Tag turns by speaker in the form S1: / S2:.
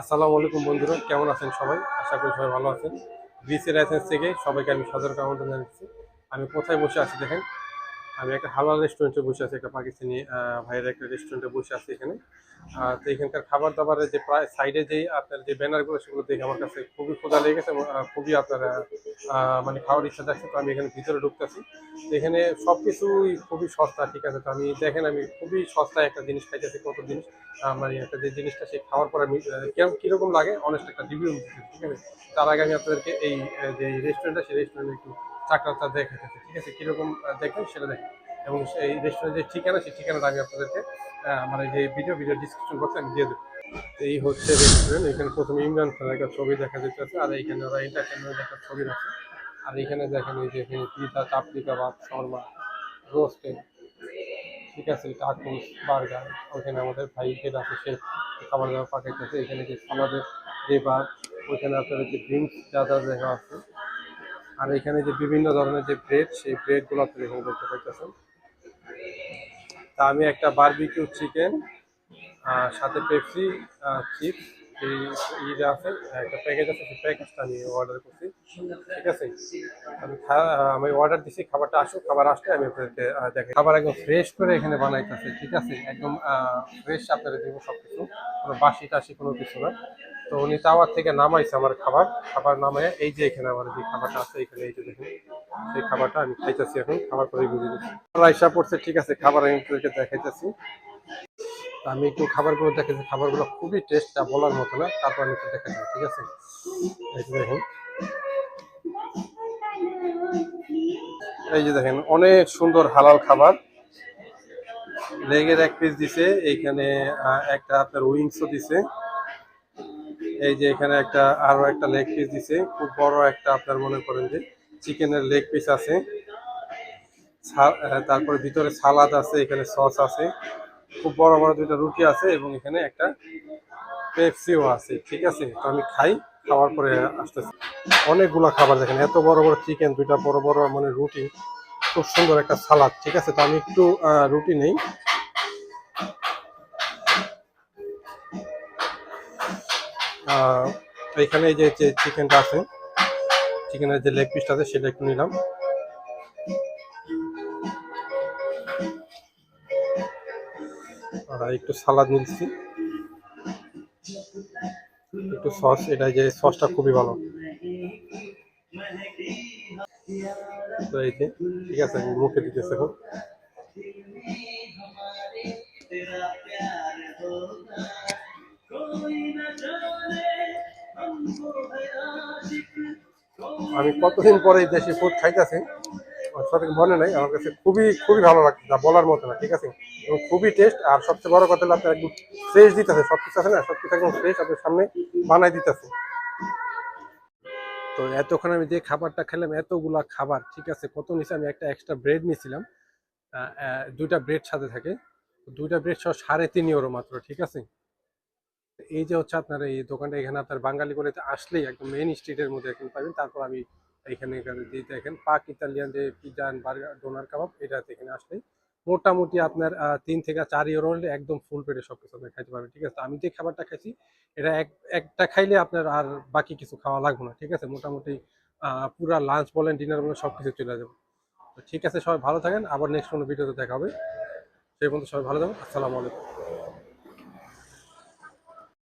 S1: আসসালামু আলাইকুম বন্ধুরা, কেমন আছেন সবাই? আশা করি সবাই ভালো আছেন। বিসি লাইসেন্স থেকে সবাইকে আমি সদর কামন্ত্রণ জানাচ্ছি। আমি কোথায় বসে আছি দেখেন? আমি একটা হালাল রেস্টুরেন্টে বসে আছি একটা পাকিস্তানি ভাইয়ের একটা রেস্টুরেন্টে বসে আছি এখানে। আহ, তো এখানকার খাবার দাবারের যে প্রায় সাইডে যে আপনার যে ব্যানারগুলো সেগুলো দেখে আমার কাছে খুবই লেগেছে এবং আহ, খুবই আপনার মানে খাওয়ার ইচ্ছা যাচ্ছে তো আমি এখানে ভিতরে ঢুকতেছি। এখানে সব কিছুই খুবই সস্তা ঠিক আছে? তো আমি দেখেন আমি খুবই সস্তায় একটা জিনিস খাইতেছি কত জিনিস? মানে একটা যে জিনিসটা সেই খাওয়ার পরে আমি আহ, কীরকম লাগে? অনেস্ট একটা রিভিউ ঠিক আছে? তার আগে আমি আপনাদেরকে এই যে রেস্টুরেন্টটা সেই রেস্টুরেন্টে একটু চাকরাটা দেখাতেছি ঠিক আছে? কীরকম দেখেন সেটা দেখেন এবং সেই রেস্টুরেন্টের যে ঠিকানা, সেই ঠিকানাটা আমি আপনাদেরকে মানে যে ভিডিও ভিডিও ডিসক্রিপশন বক্সে আমি দিয়ে দেবো। এই হচ্ছে রেস্টুরেন্ট এখানে প্রথমে ইমরান খানের একটা ছবি দেখা যাচ্ছে আর এইখানে ওরা এন্টারটেনমেন্ট একটা ছবি রাখে। আর এখানে দেখেন এই যে এখানে পিজা চাপড়ি কাবাব, শর্মা রোস্টেড ঠিক আছে? টাকুস বার্গার, ওইখানে আমাদের ভাই যেটা আছে, সে খাবার দাবার পাঠাইতেছে। এখানে যে সালাদের যে বার ওইখানে আপনাদের যে ড্রিঙ্কস যা যা দেখা আছে আর এখানে যে বিভিন্ন ধরনের যে ব্রেড সেই ব্রেডগুলো গুলো এখানে দেখতে পাইতেছেন। তা আমি একটা বারবিকিউ চিকেন সাথে পেপসি চিপস এই আছে, একটা প্যাকেজ আছে, সেই প্যাকেজটা আমি অর্ডার করছি। ঠিক আছে? আমি আমি অর্ডার দিছি, খাবারটা আসুক, খাবার আসলে আমি আপনাদেরকে দেখাই। খাবার একদম ফ্রেশ করে এখানে বানাইতেছে, ঠিক আছে? একদম ফ্রেশ আপনাদের দেবো সব কিছু কোনো বাসি টাসি, কোনো কিছু না। তো উনি টাওয়ার থেকে নামাইছে আমার খাবার। খাবার নামায় এই যে এখানে আমার যে খাবারটা আছে, এখানে এই যে দেখুন, সেই খাবারটা আমি খাইতেছি এখন। খাবার করে বুঝে দিচ্ছি। আইসা পড়ছে, ঠিক আছে? খাবার আমি আপনাদেরকে দেখাইতেছি। আমি একটু খাবারগুলো দেখেছি খাবারগুলো খুবই টেস্টটা বলার মতো না, তারপর আমি একটু দেখাচ্ছি ঠিক আছে? দেখুন। এই যে দেখেন, অনেক সুন্দর হালাল খাবার। লেগের এক পিস দিছে এইখানে একটা আপনার উইংসও দিছে। এই যে এখানে একটা আরও একটা লেগ পিস দিছে, খুব বড় একটা আপনার মনে করেন যে চিকেনের লেগ পিস আছে। তারপরে ভিতরে সালাদ আছে, এখানে সস আছে। খুব বড় বড় দুইটা রুটি আছে এবং এখানে একটা পেপসিও আছে, ঠিক আছে? তো আমি খাই। খাওয়ার পরে আসতেছি। অনেকগুলো খাবার দেখেন, এত বড় বড় চিকেন দুইটা বড় বড় মানে রুটি, খুব সুন্দর একটা সালাদ ঠিক আছে? তো আমি একটু রুটি নেই। এখানে যে যে চিকেনটা আছে চিকেনের যে লেগ পিসটা আছে, সেটা একটু নিলাম। আর একটু সালাদ নিচ্ছি। একটু সস এটা যে সসটা খুবই ভালো। ঠিক আছে, আমি মুখে এখন। আমি কতদিন পরে দেশি ফুড খাইতেছি? সঠিক মনে নাই। আমার কাছে খুবই খুবই ভালো লাগছে, যা বলার মতো না, ঠিক আছে? এবং খুবই টেস্ট আর সবচেয়ে বড় কথা হলো আপনার একদম ফ্রেশ দিতেছে সব কিছু আছে না? সব কিছু একদম ফ্রেশ আপনার সামনে বানাই দিতেছে। তো এতক্ষণ আমি যে খাবারটা খেলাম, এতগুলা খাবার, ঠিক আছে? কত নিচে আমি একটা এক্সট্রা ব্রেড নিয়েছিলাম দুইটা ব্রেড সাথে থাকে। দুইটা ব্রেড সহ সাড়ে তিন ইউরো মাত্র, ঠিক আছে? এই যে হচ্ছে আপনার এই দোকানটা, এখানে আপনার বাঙালি গলিতে আসলেই একদম মেইন স্ট্রিটের মধ্যে এখন পাবেন। তারপর আমি এখানে এখানে দিয়ে দেখেন, পাক ইতালিয়ান যে pizza and burger doner kebab এটা এখানে আসলেই মোটামুটি আপনার তিন থেকে চার ইউরো একদম ফুল পেটে সব কিছু আপনি খাইতে পারবেন, ঠিক আছে? আমি যে খাবারটা খাইছি, এটা এক, একটা খাইলে আপনার আর বাকি কিছু খাওয়া লাগবে না, ঠিক আছে? মোটামুটি পুরা লাঞ্চ বলেন ডিনার বলেন সব কিছু চলে যাবে। তো ঠিক আছে, সবাই ভালো থাকেন, আবার নেক্সট কোনো ভিডিওতে দেখা হবে। সেই পর্যন্ত সবাই ভালো থাকুন, আসসালামু আলাইকুম।